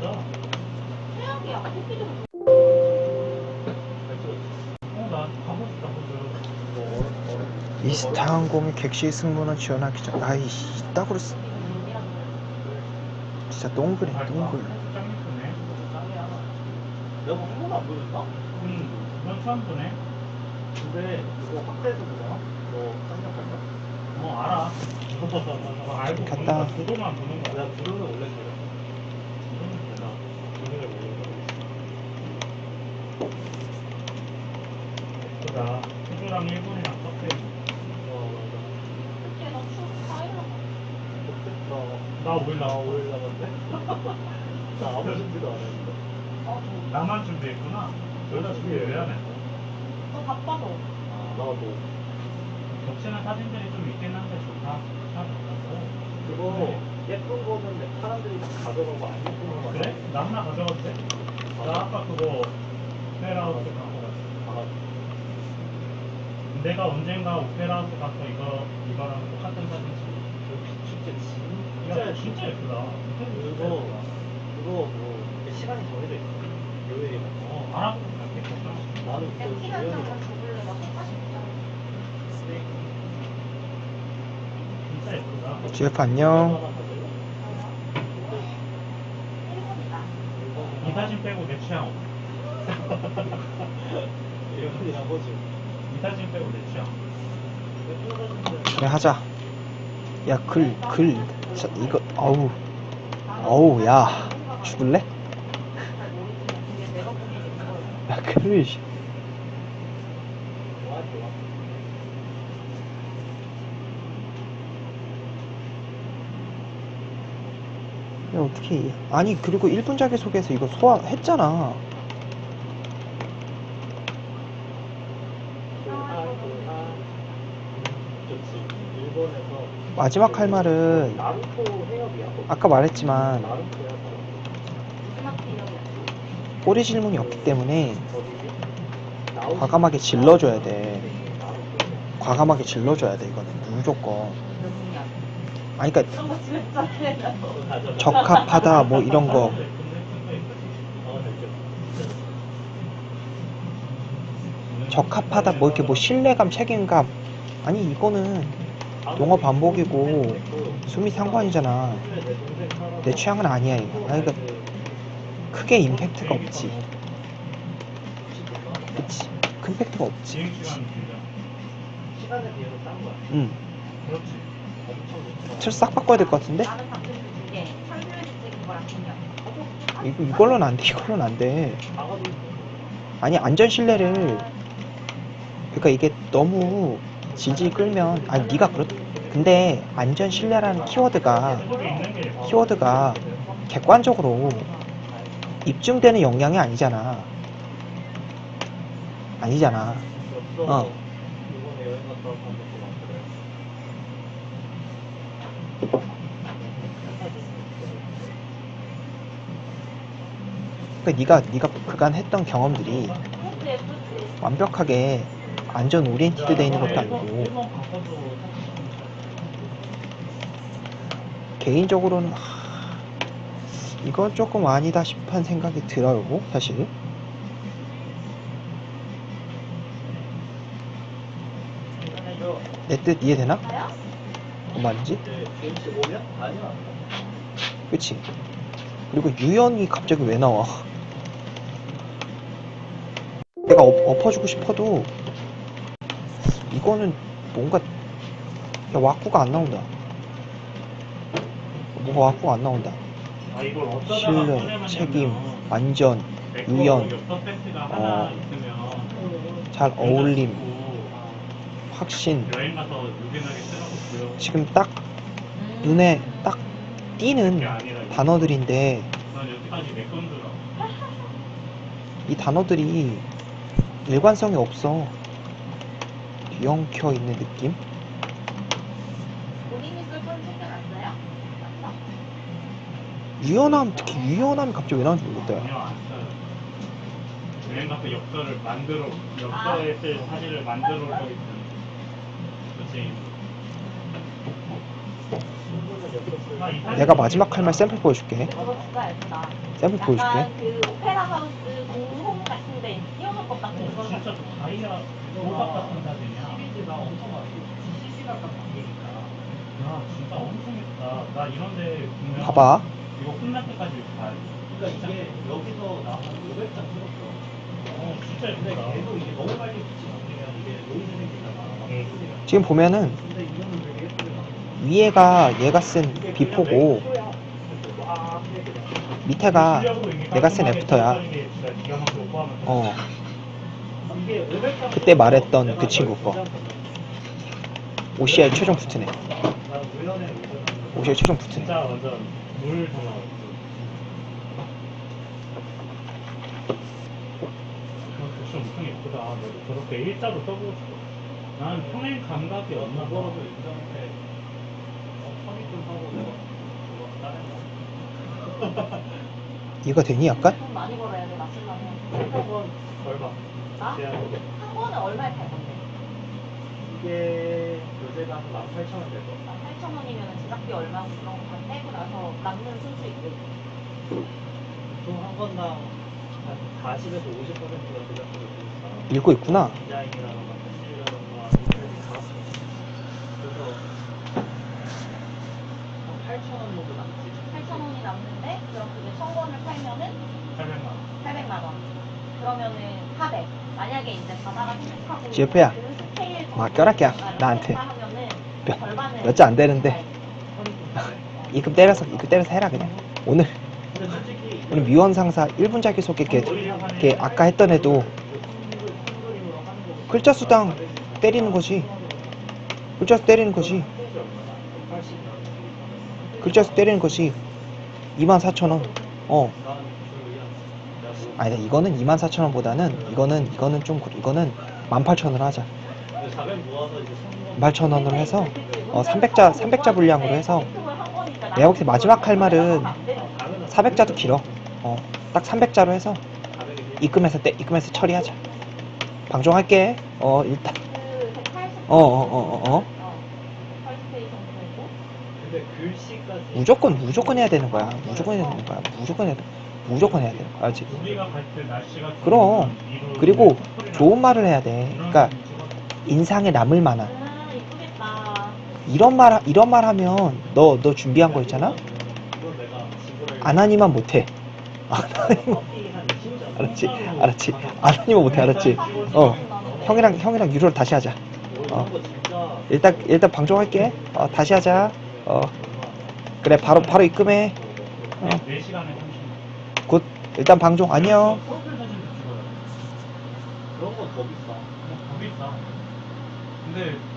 최악이야. 싶다, 거기. 이스타항공의 객실 승무원 지원하기 전 아이 이따구로 쓰 진짜 짱 예쁘네. 내가 한 번도 안 보였나? 응, 넌 처음 보네. 근데 이거 확대해서 보잖아? 너 쌍욕할까? 어, 알아. 알고 보는 갔다. 거야. 도도만 보는 거야. 내가 부르는 원래 그래. 이거는 내가 부르는 원래 예쁘다. 호주랑 일본이랑 어. 나 오일 나나 5일 남았네? 나 아무 준비도 안 했는데. 어, 나만 준비했구나. 여기다 준비 왜안 했어? 아, 나도. 겹치는 사진들이 좀 있긴 한데 좋다. 참 그거 예쁜 거는 사람들이 다 가져가고 안 예쁜 거 어, 그래? 나 하나 가져가도 돼? 나 아까 그거 갔어. 아, 내가 언젠가 오페라하우스 가서 이거 이거랑 똑같은 사진 축제 진짜 야, 예쁘다. 진짜 예쁘다. 진짜 그거, 뭐, 시간이 정해져 있어. 요일이. 어, 알아보고 갈게. 나는 내그 키가 좀. 진짜 예쁘다. GF 안녕 일본이다. 이 사진 빼고 내 취향 없어. 일본이란 거지. 그래 하자. 야글 이거 어우. 어우 야. 죽을래? 야 글을. 야 어떻게 아니 그리고 1분 자기 소개에서 이거 소화했잖아 좋지. 일본에서 마지막 할 말은. 아까 말했지만. 꼬리 질문이 없기 때문에? 과감하게 질러줘야 돼. 과감하게 질러줘야 돼 이거는 무조건? 아니 그러니까. 적합하다 뭐 이런 거. 적합하다 뭐 이렇게 뭐 신뢰감 책임감 아니 이거는 용어 반복이고 숨이 상관이잖아 내 취향은 아니야 이거 아니 그러니까 크게 임팩트가 없지 그치 큰 팩트가 없지 거야. 응 그렇지. 엄청 좋다. 틀싹 바꿔야 될 것 같은데. 이거 이걸로는 안 돼 이걸로는 안돼 작아도 아니 안전 신뢰를 그러니까 이게 너무 질질 끌면 아니 네가 그렇 근데 안전 신뢰라는 키워드가. 키워드가 객관적으로 입증되는 역량이 아니잖아 아니잖아. 어. 그러니까 네가 네가 그간 했던 경험들이. 완벽하게 안전 오리엔티드 돼 있는 것도 아니고 개인적으로는 하, 이건 조금 아니다 싶은 생각이 들어요 사실. 내 뜻 이해되나? 뭔 말인지? 그치 그리고 유연이 갑자기 왜 나와 내가 엎, 엎어주고 싶어도 이거는 뭔가 야 왁구가 안 나온다 뭐가 왁구가 안 나온다 아 신뢰, 책임, 완전, 유연, 어. 잘 어울림, 확신. 지금 딱 눈에 딱 띄는 단어들인데. 이 단어들이 일관성이 없어 뒤엉켜 있는 느낌? 본인이 쓸건 신경 안 써요? 맞다. 유연함 특히 유연함이 갑자기 왜 나오는지 모르겠다 써요. 여행 가서 엽서를 만들어 엽서에 쓸 사진을 만들어. 그치. 나 이탈리아 내가 마지막 칼말 샘플 보여줄게. 저거 진짜 예쁘다. 샘플 보여줄게. 약간 그 오페라 하우스 공홈 같은데 띄워놓을 것 같은 어, 그런 진짜 느낌. 다이아 로박 같은 사진이야. CB가 엄청 많아. CC가 딱 바뀌니까. 야, 진짜 엄청 예쁘다. 나 이런데 보면 봐봐. 이거 끝날 때까지 이렇게 봐야 돼. 그러니까 이게 여기서 나한 500장 찍었어. 어, 진짜 근데 예쁘다. 계속 이게 너무 빨리 붙이 바뀌면 이게 노이즈 생기잖아. 응. 지금 보면은 근데 이거는 되게 예쁘게 나와. 위에가 얘가 쓴 비포고 밑에가 내가 쓴 애프터야. 어 이게 500장 그때 말했던 그 친구 거. OCI 최종 부트네. 나 우연에 OCI 최종 부트네. 진짜 완전 물 담아. 진짜 엄청 예쁘다. 나도 저렇게 일자로 써보고 싶어. 나는 평행 감각이 없나 봐. 그거로도 인정해. 어, 선입 좀 하고 내가 그거 따낸다. 이거 되니 약간? 돈 많이 벌어야 돼, 맞추려면. 한번 얼마? 나? 한 번에 얼마에 팔 건데? 이게 요새가 한 18,000원 될 거. 8,000원이면 제작비 얼마 그런 거다 떼고 나서 남는 순수 있고. 보통 한 건당 한 40에서 50%가 제작비로 들어있어. 읽고 있구나. 디자인이라던가 패시라던가 이런 다 그래서 한 8,000원 정도 남지. 8,000원이 남는데, 그럼 그게 1,000권을 팔면은 800만 원. 800만 원. 그러면은 400. 만약에 이제 바다가 생각하고 스케일 맡겨라끼야, 정도를 나한테. 몇- 절반을 몇자 안 되는데. 어. 입금 때려서 입금 때려서 해라 그냥. 오늘 오늘 미원 상사 1분 자기소개 걔, 걔 아까 했던 애도 글자 수당 때리는 거지. 글자 수 때리는 거지. 글자 수 때리는 거지. 24,000원. 어. 아니다 이거는 24,000원보다는 이거는 이거는 좀. 이거는 18,000원으로 하자. 18,000원으로 해서 어 300자 300자 분량으로 해서 내가 볼때 마지막 할 말은 400자도 길어. 어. 딱 300자로 해서 입금해서 때 입금해서 처리하자. 방종할게. 어 일단 어어어어 어, 어. 무조건 무조건 해야 되는 거야. 무조건 해야 되는 거야. 무조건 해야 돼. 무조건 해야 되는 거야. 알지? 그럼. 그리고 좋은 말을 해야 돼. 그러니까 인상에 남을 만한 아. 이런 말 이런 말 하면 너너 준비한 거 있잖아. 하니만 못해. 안 하니만 커피 한 20장 알았지? 알았지? 안 하니만 못해. 알았지? 어. 형이랑 형이랑 유로를 다시 하자. 어. 일단 일단 방종할게. 어 다시 하자. 어 그래 바로 바로 입금해. 어. 4시간에 30분. 곧 일단 방종 안녕. 그런 거더 비싸. 더 비싸. 근데